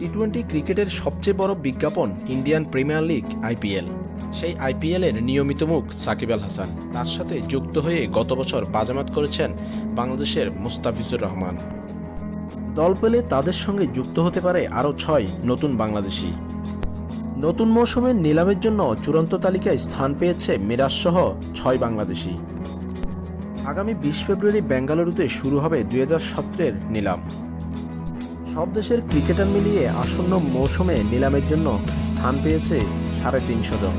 T twenty ক্রিকেটের সবচেয়ে বড় বিজ্ঞাপন ইন্ডিয়ান প্রিমিয়ার লিগ আইপিএল সেই আইপিএলের নিয়মিত মুখ সাকিব আল হাসান। তার সাথে যুক্ত হয়ে গত বছর বাজামাত করেছেন বাংলাদেশের মুস্তাফিজুর রহমান। দল পেলে তাদের সঙ্গে যুক্ত হতে পারে আরও ছয় নতুন বাংলাদেশি। নতুন মৌসুমের নিলামের জন্য চূড়ান্ত তালিকায় স্থান পেয়েছে মিরাজসহ ছয় বাংলাদেশি। আগামী বিশ ফেব্রুয়ারি বেঙ্গালুরুতে শুরু হবে দুই হাজার নিলাম। সব দেশের ক্রিকেটার মিলিয়ে আসন্ন মৌসুমে নিলামের জন্য স্থান পেয়েছে সাড়ে তিনশো জন।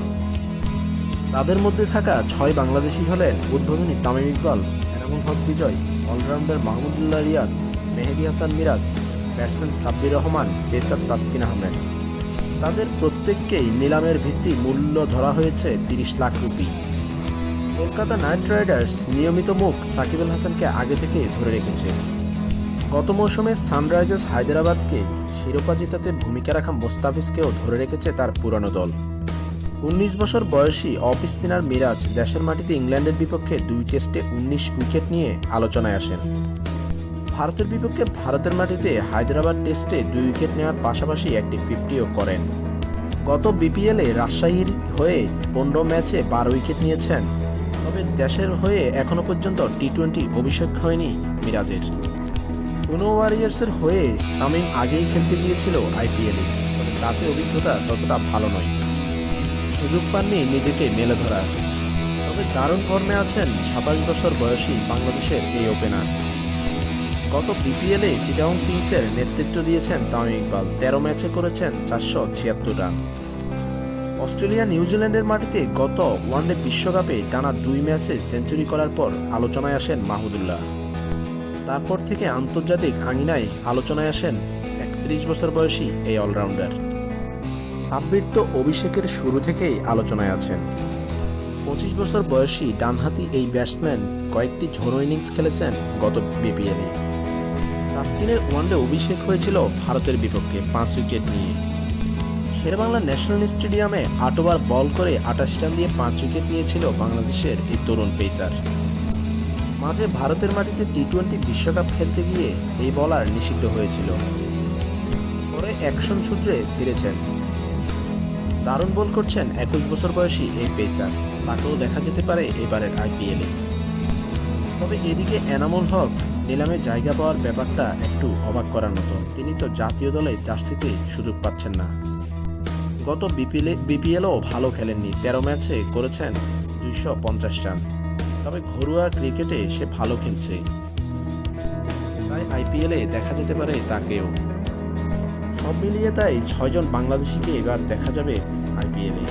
তাদের মধ্যে থাকা ছয় বাংলাদেশি হলেন উদ্বোধনী Tamim Iqbal, Enamul Haque Bijoy, allrounder Mahmudullah Riyad, Mehedi Hasan Miraz, batsman Sabbir Rahman, pacer Taskin Ahmed. তাদের প্রত্যেককেই নিলামের ভিত্তি মূল্য ধরা হয়েছে তিরিশ lakh rupee. Kolkata Knight Riders নিয়মিত মুখ সাকিব আল হাসানকে আগে থেকে ধরে রেখেছে। গত মৌসুমে সানরাইজার্স হায়দ্রাবাদকে শিরোপা জেতাতে ভূমিকা রাখা মোস্তাফিজকেও ধরে রেখেছে তার পুরানো দল। উনিশ বছর বয়সী অফ স্পিনার মিরাজ দেশের মাটিতে ইংল্যান্ডের বিপক্ষে দুই টেস্টে উনিশ উইকেট নিয়ে আলোচনায় আসেন। ভারতের বিপক্ষে ভারতের মাটিতে হায়দ্রাবাদ টেস্টে দুই উইকেট নেওয়ার পাশাপাশি একটি ফিফটিও করেন। গত বিপিএলে রাজশাহীর হয়ে পনেরো ম্যাচে বারো উইকেট নিয়েছেন। তবে দেশের হয়ে এখনও পর্যন্ত টি টোয়েন্টি অভিষেক হয়নি মিরাজের। পুনো ওয়ারিয়ার্সের হয়ে তামিম আগেই খেলতে গিয়েছিল আইপিএলে তবে তাতে অভিজ্ঞতা ততটা ভালো নয়। সুযোগ পাননি নিজেকে মেলে ধরার। তবে দারুণ ফর্মে আছেন সাতাশ বছর বয়সী বাংলাদেশের এই ওপেনার গত বিপিএলে চিটাগং কিংসের নেতৃত্ব দিয়েছেন তামিম ইকবাল। তেরো ম্যাচে করেছেন চারশো ছিয়াত্তর রান। অস্ট্রেলিয়া নিউজিল্যান্ডের মাটিতে গত ওয়ানডে বিশ্বকাপে টানা দুই ম্যাচে সেঞ্চুরি করার পর আলোচনায় আসেন মাহমুদুল্লাহ। তারপর থেকে আন্তর্জাতিক আঙিনায় আলোচনায় আসেন একত্রিশ বছর বয়সী এই অলরাউন্ডার। সাব্বির তো অভিষেকের শুরু থেকেই আলোচনায় আছেন। পঁচিশ বছর বয়সী ডানহাতি এই ব্যাটসম্যান কয়েকটি ঝোড়ো ইনিংস খেলেছেন গত বিপিএলে। তাসকিনের ওয়ানডে অভিষেক হয়েছিল ভারতের বিপক্ষে পাঁচ উইকেট নিয়ে। শেরবাংলা ন্যাশনাল স্টেডিয়ামে আট ওভার বল করে আটাশ রান দিয়ে পাঁচ উইকেট নিয়েছিল বাংলাদেশের এই তরুণ পেসার। মাঝে ভারতের মাটিতে টি টোয়েন্টি বিশ্বকাপ খেলতে গিয়ে এই বলার নিষিদ্ধ হয়েছিল। পরে অ্যাকশন সূত্রে ফিরেছেন। দারুণ বল করছেন একুশ বছর বয়সী এই পেসার। তাকেও দেখা যেতে পারে এবারের আইপিএলে তবে এদিকে এনামুল হক নিলামে জায়গা পাওয়ার ব্যাপারটা একটু অবাক করার মতো। তিনি তো জাতীয় দলে জার্সিতে সুযোগ পাচ্ছেন না। গত বিপিএলে বিপিএলও ভালো খেলেননি। তেরো ম্যাচে করেছেন দুইশো পঞ্চাশ রান। তবে ঘরোয়া ক্রিকেটে সে ভালো খেলছে। তাই আইপিএলে দেখা যেতে পারে তাকেও। সব মিলিয়ে তাই ছয়জন বাংলাদেশিকে এবার দেখা যাবে আইপিএলে।